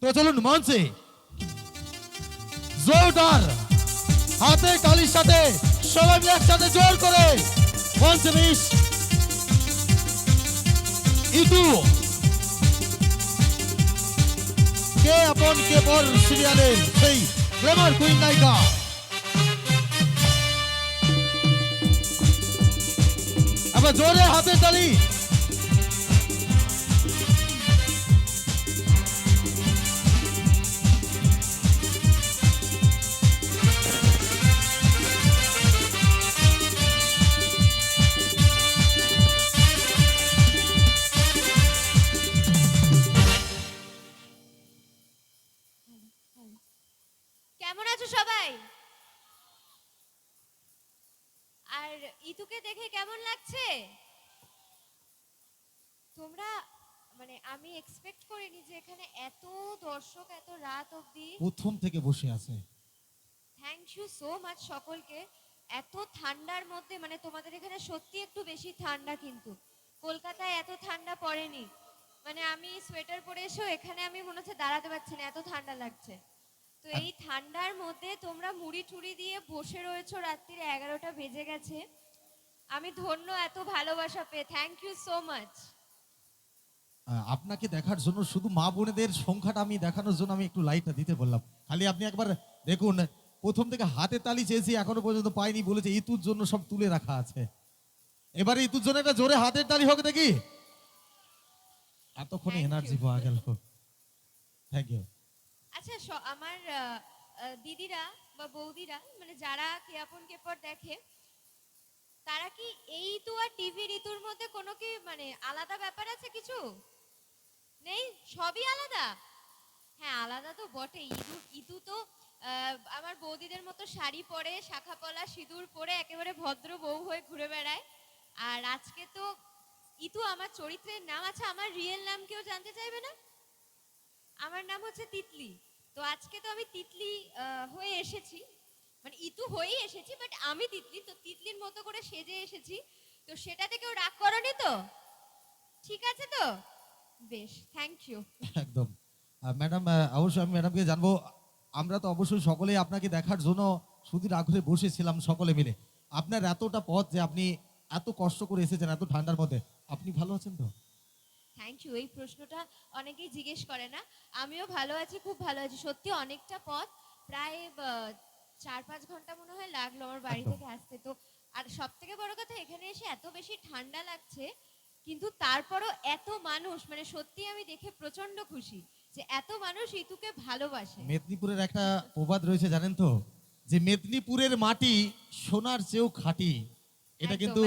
তো চলুন মঞ্চে। জোরদার। হাতে তালির সাথে সবাই একসাথে জোর করে মঞ্চে মিস ইতু। কে আপন, কে পর সিরিয়ালের সেই গ্ল্যামার কুইন নায়িকা। আবার জোরে হাতে তালি। আছো সবাই? আর ইতুকে দেখে কেমন লাগছে? তোমরা মানে আমি এক্সপেক্ট করিনি যে এখানে এত দর্শক এত রাত অবধি। প্রথম থেকে বসে আছে। থ্যাংক ইউ সো মাচ সকলকে। এত ঠান্ডার মধ্যে মানে তোমাদের এখানে সত্যি একটু বেশি ঠান্ডা কিন্তু। কলকাতায় এত ঠান্ডা পড়েনি। মানে আমি সোয়েটার পরে এসেও এখানে আমি মনে হচ্ছে দাঁড়াতে পারছি না এত ঠান্ডা লাগছে। তো এই ঠান্ডার মধ্যে তোমরা মুড়ি টুড়ি দিয়ে বসে রয়েছো রাত্রির এগারোটা বেজে গেছে। আমি ধন্য এত ভালোবাসা পেয়ে। থ্যাংক ইউ সো মাচ আপনাকে দেখার জন্য শুধু মা বোনেদের সংখ্যাটা আমি দেখানোর জন্য আমি একটু লাইটটা দিতে বললাম। খালি আপনি একবার দেখুন প্রথম থেকে হাতে তালি চেয়েছি এখনও পর্যন্ত পাইনি বলেছে ইতুর জন্য সব তুলে রাখা আছে। এবারে ইতুর জন্য একটা জোরে হাতের তালি হোক দেখি। এতক্ষণে. এনার্জি পাওয়া গেল। থ্যাংক ইউ আচ্ছা আমার দিদিরা বা বৌদিরা মানে যারা কে আপন কে পর দেখে, তারা কি এই ঋতু আর টিভি ঋতুর মধ্যে কোনো কি মানে আলাদা ব্যাপার আছে কিছু? নেই? সবই আলাদা? হ্যাঁ আলাদা তো বটে। ইদু ইতু তো আমার বৌদিদের মতো শাড়ি পরে, শাখা পলা, সিঁদুর পরে একেবারে ভদ্র বউ হয়ে ঘুরে বেড়ায়। আর আজকে তো, ইতু আমার চরিত্রের নাম আছে আমার রিয়েল নাম কেউ জানতে চাইবে না? আমার নাম হচ্ছে তিতলি। তো আজকে তো আমি তিতলি হয়ে এসেছি। মানে ইতু হয়েই এসেছি বাট আমি তিতলি। তো তিতলির মতো করে সেজে এসেছি। তো সেটাতে কেউ রাগ করনি তো? ঠিক আছে তো? বেশ থ্যাংক ইউ একদম। ম্যাডাম অবশ্যই আমি ম্যাডামকে জানব। আমরা তো অবশ্যই সকলেই আপনাকে দেখার জন্য সুদীর আগ্রহে বসেছিলাম সকলে মিলে। আপনার এতটা পথ যে আপনি এত কষ্ট করে এসেছেন, এত ঠান্ডার মধ্যে। আপনি ভালো আছেন তো? থ্যাংক ইউ এই প্রশ্নটা অনেকেই জিজ্ঞেস করে না। আমিও ভালো আছি খুব ভালো আছি। সত্যি অনেকটা পথ প্রায় চার পাঁচ ঘণ্টা মনে হয় লাগল আমার বাড়ি থেকে আসতে। তো আর সব থেকে বড় কথা এখানে এসে এত বেশি ঠান্ডা লাগছে কিন্তু তারপরও এত মানুষ মানে সত্যি আমি দেখে প্রচণ্ড খুশি যে এত মানুষ ঋতুকে ভালোবাসে। মেদিনীপুরের একটা প্রবাদ রয়েছে জানেন তো? যে মেদিনীপুরের মাটি সোনার চেয়েও খাঁটি। এটা কিন্তু।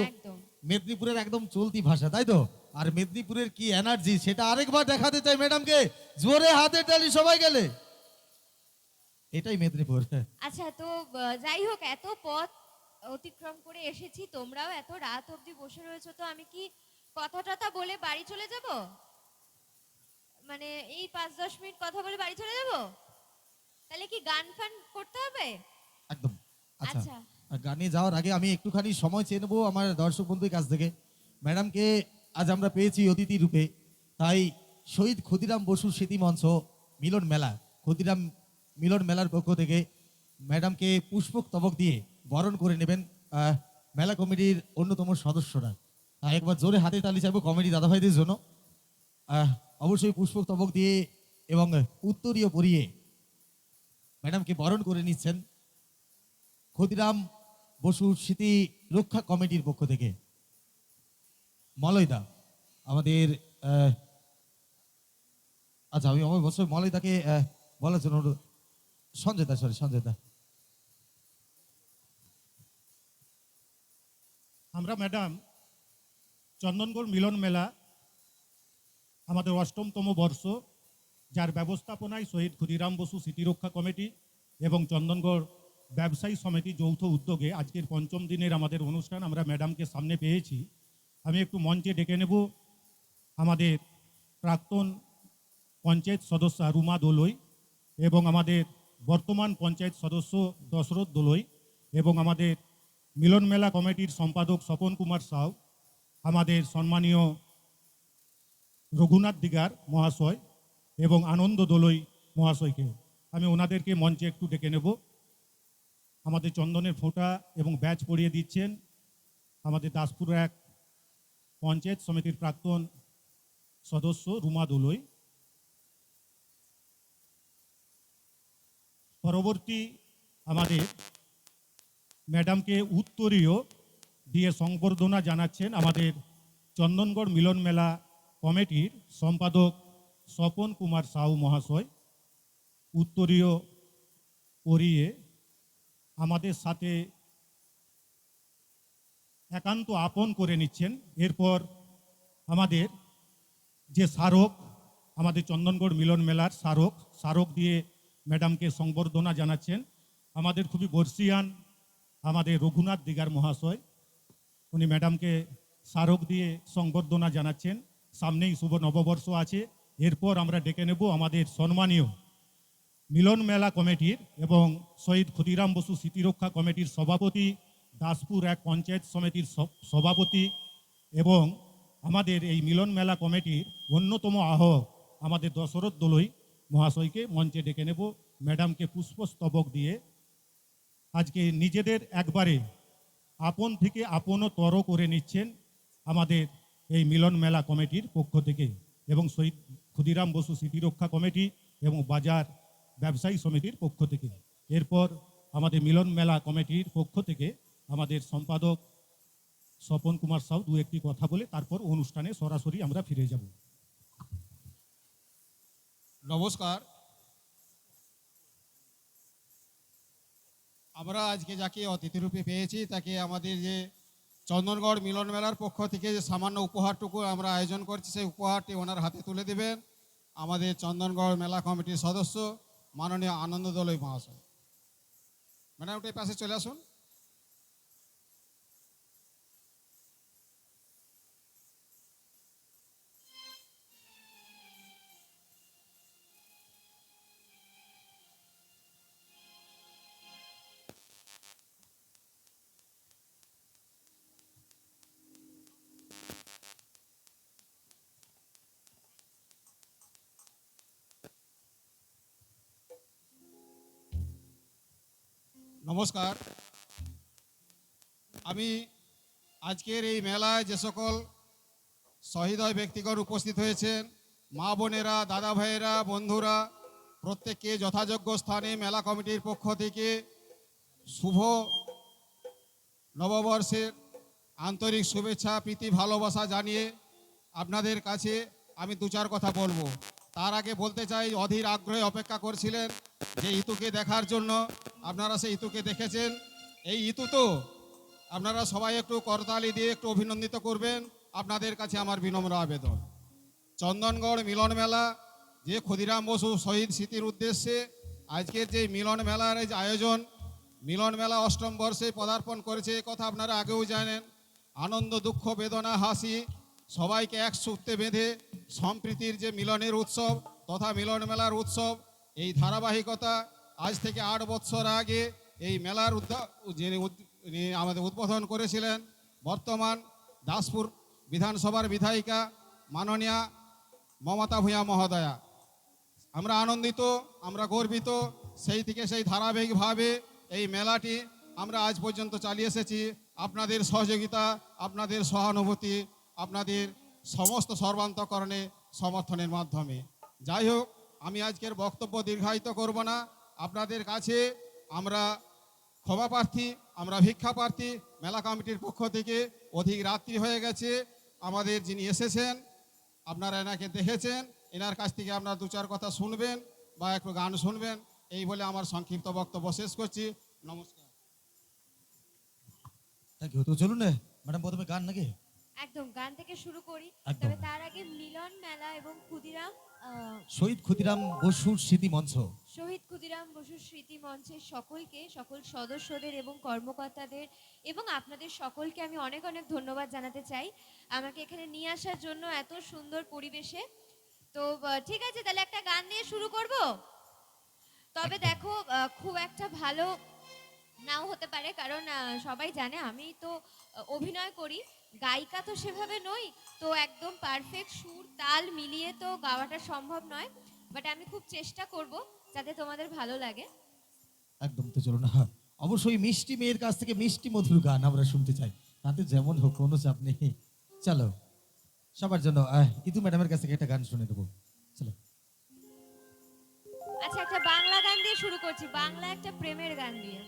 মেদিনীপুরের একদম চলতি ভাষা তাই তো? আর মেদিনীপুরের কি এনার্জি সেটা আরেকবার দেখাতে চাই ম্যাডামকে জোরে হাতে তালি সবাই গেলে। এটাই মেদিনীপুর। আচ্ছা তো যাই হোক এত পথ অতিক্রম করে এসেছি তোমরাও এত রাত অবধি বসে রয়েছো তো আমি কি কথা টথা বলে বাড়ি চলে যাব? মানে এই পাঁচ দশ মিনিট কথা বলে বাড়ি চলে যাব? তাহলে কি গান ফান করতে হবে? একদম। আচ্ছা আচ্ছা। আর গানে যাওয়ার আগে আমি একটুখানি সময় চেয়ে নেব আমার দর্শক বন্ধুর কাছ থেকে। ম্যাডামকে আজ আমরা পেয়েছি অতিথি রূপে। তাই শহীদ ক্ষুদিরাম বসু স্মৃতি মঞ্চ মিলন মেলা। ক্ষুদিরাম মিলন মেলার পক্ষ থেকে ম্যাডামকে পুষ্পক তবক দিয়ে বরণ করে নেবেন মেলা কমিটির অন্যতম সদস্যরা। একবার জোরে হাতে তালি চাইব কমিটি দাদাভাইদের জন্য। অবশ্যই পুষ্পক তবক দিয়ে এবং উত্তরীয় পরিয়ে ম্যাডামকে বরণ করে নিচ্ছেন ক্ষুদিরাম বসু স্মৃতি রক্ষা কমিটির পক্ষ থেকে। মলয়দা আমাদের আচ্ছা আমি আমার বছর মলয়দাকে বলার জন্য অনুরোধ- সঞ্জয় দা সরি সঞ্জয় দা আমরা ম্যাডাম চন্দনগড় মিলন মেলা, আমাদের অষ্টমতম বর্ষ, যার ব্যবস্থাপনায় শহীদ ক্ষুদিরাম বসু স্মৃতিরক্ষা কমিটি এবং চন্দনগড় ব্যবসায়ী সমিতি যৌথ উদ্যোগে আজকের পঞ্চম দিনের আমাদের অনুষ্ঠান আমরা ম্যাডামকে সামনে পেয়েছি। আমি একটু মঞ্চে ডেকে নেব আমাদের প্রাক্তন পঞ্চায়েত সদস্য রুমা দোলই এবং আমাদের বর্তমান পঞ্চায়েত সদস্য দশরথ দোলই এবং আমাদের মিলন মেলা কমিটির সম্পাদক স্বপন কুমার সাউ, আমাদের সম্মানীয় রঘুনাথ দিগার মহাশয় এবং আনন্দ দোলই মহাশয়কে। আমি ওনাদেরকে মঞ্চে একটু ডেকে নেব। আমাদের চন্দনের ফোঁটা এবং ব্যাচ পরিয়ে দিচ্ছেন। আমাদের দাসপুর এক পঞ্চায়েত সমিতির প্রাক্তন সদস্য রুমা দোলই। পরবর্তী আমাদের ম্যাডামকে উত্তরীয় দিয়ে সংবর্ধনা জানাচ্ছেন আমাদের চন্দনগড় মিলন মেলা কমিটির সম্পাদক স্বপন কুমার সাউ মহাশয়। উত্তরীয় পরিয়ে আমাদের সাথে একান্ত আপন করে নিচ্ছেন। এরপর আমাদের যে স্মারক, আমাদের চন্দনগড় মিলন মেলার স্মারক স্মারক দিয়ে ম্যাডামকে সংবর্ধনা জানাচ্ছেন। আমাদের খুবই বর্ষিয়ান আমাদের রঘুনাথ দিগার মহাশয়, উনি ম্যাডামকে স্মারক দিয়ে সংবর্ধনা জানাচ্ছেন। সামনেই শুভ নববর্ষ আছে। এরপর আমরা ডেকে নেব আমাদের সম্মানীয় মিলন মেলা কমিটির এবং শহীদ ক্ষুদিরাম বসু স্মৃতিরক্ষা কমিটির সভাপতি দাসপুর এক পঞ্চায়েত সমিতির সভাপতি এবং আমাদের এই মিলন মেলা কমিটির অন্যতম আহ্বক আমাদের দশরথ দোলই মহাশয়কে মঞ্চে ডেকে নেব। ম্যাডামকে পুষ্পস্তবক দিয়ে আজকে নিজেদের একবারে আপন থেকে আপনও তর করে নিচ্ছেন আমাদের এই মিলন মেলা কমিটির পক্ষ থেকে এবং শহীদ ক্ষুদিরাম বসু স্মৃতিরক্ষা কমিটি এবং বাজার ব্যবসায়ী সমিতির পক্ষ থেকে। এরপর আমাদের মিলন মেলা কমিটির পক্ষ থেকে আমাদের সম্পাদক স্বপন কুমার সাউ দু একটি কথা বলে তারপর অনুষ্ঠানে সরাসরি আমরা ফিরে যাব। নমস্কার। আমরা আজকে যাকে অতিথিরূপে পেয়েছি, তাকে আমাদের যে চন্দনগড় মিলন মেলার পক্ষ থেকে যে সামান্য উপহারটুকু আমরা আয়োজন করছি, সেই উপহারটি ওনার হাতে তুলে দেবেন আমাদের চন্দনগড় মেলা কমিটির সদস্য মাননীয় আনন্দ দলই মহাশয়। ম্যাডাম এই পাশে চলে আসুন। নমস্কার। আমি আজকের এই মেলায় যে সকল সহৃদয় ব্যক্তিগণ উপস্থিত হয়েছেন, মা বোনেরা, দাদা ভাইয়েরা, বন্ধুরা, প্রত্যেককে যথাযোগ্য স্থানে মেলা কমিটির পক্ষ থেকে শুভ নববর্ষের আন্তরিক শুভেচ্ছা, প্রীতি, ভালোবাসা জানিয়ে আপনাদের কাছে আমি দু চার কথা বলব। তার আগে বলতে চাই, অধীর আগ্রহে অপেক্ষা করছিলেন যে ইতুকে দেখার জন্য আপনারা সেই ইতুকে দেখেছেন? এই ইতু তো আপনারা সবাই একটু করতালি দিয়ে একটু অভিনন্দিত করবেন। আপনাদের কাছে আমার বিনম্র আবেদন। চন্দনগড় মিলন মেলা, যে ক্ষুদিরাম বসু শহীদ স্মৃতির উদ্দেশ্যে আজকের যে মিলন মেলার এই আয়োজন, মিলন মেলা অষ্টম বর্ষে পদার্পণ করেছে, এ কথা আপনারা আগেও জানেন। আনন্দ, দুঃখ, বেদনা, হাসি, সবাইকে এক সূত্রে বেঁধে সম্প্রীতির যে মিলনের উৎসব তথা মিলন মেলার উৎসব, এই ধারাবাহিকতা আজ থেকে আট বছর আগে এই মেলার যিনি আমাদের উদ্বোধন করেছিলেন, বর্তমান দাসপুর বিধানসভার বিধায়িকা মাননীয়া মমতা ভূঁয়া মহোদয়া। আমরা আনন্দিত, আমরা গর্বিত, সেই থেকে সেই ধারাবাহিকভাবে এই মেলাটি আমরা আজ পর্যন্ত চালিয়ে এসেছি। আপনাদের সহযোগিতা, আপনাদের সহানুভূতি, আপনাদের সমস্ত সর্বান্তকরণে সমর্থনের মাধ্যমে। যাই হোক, আমি আজকের বক্তব্য দীর্ঘায়িত করব না। আপনাদের কাছে আমরা ক্ষমা প্রার্থী আমরা ভিক্ষা প্রার্থী মেলা কমিটির পক্ষ থেকে অধিক রাত্রি হয়ে গেছে। আমাদের যিনি এসেছেন আপনারা এনাকে দেখেছেন এনার কাছ থেকে আপনারা দু চার কথা শুনবেন বা একটু গান শুনবেন। এই বলে আমার সংক্ষিপ্ত বক্তব্য শেষ করছি। নমস্কার। থ্যাংক ইউ তো চলুন না। ম্যাডাম প্রথমে গান নাকি? একদম গান থেকে শুরু করি। তবে তার আগে মিলন মেলা এবং ক্ষুদিরাম শহীদ ক্ষুদিরাম বসুর স্মৃতি মঞ্চ। শহীদ ক্ষুদিরাম বসুর স্মৃতি মঞ্চের সকলকে সকল সদস্যদের এবং কর্মকর্তাদের এবং আপনাদের সকলকে আমি অনেক অনেক ধন্যবাদ জানাতে চাই। আমাকে এখানে নিয়ে আসার জন্য এত সুন্দর পরিবেশে। তো ঠিক আছে তাহলে একটা গান দিয়ে শুরু করব? তবে দেখো খুব একটা ভালো নাও হতে পারে কারণ সবাই জানে আমি তো অভিনয় করি। গায়িকা তো সেভাবে নই তো একদম পারফেক্ট সুর তাল মিলিয়ে তো গাওয়াটা সম্ভব নয় বাট আমি খুব চেষ্টা করব যাতে তোমাদের ভালো লাগে। একদম তো চলো না অবশ্যই মিষ্টি মেয়ের কাছ থেকে মিষ্টি মধুর গান আমরা শুনতে চাই তাতে যেমন হোক কোনো চাপ নেই। চলো সবার জন্য ইতু ম্যাডামের কাছ থেকে একটা গান শুনে দেবো চলো। আচ্ছা একটা বাংলা গান দিয়ে শুরু করছি বাংলা একটা প্রেমের গান দিয়ে।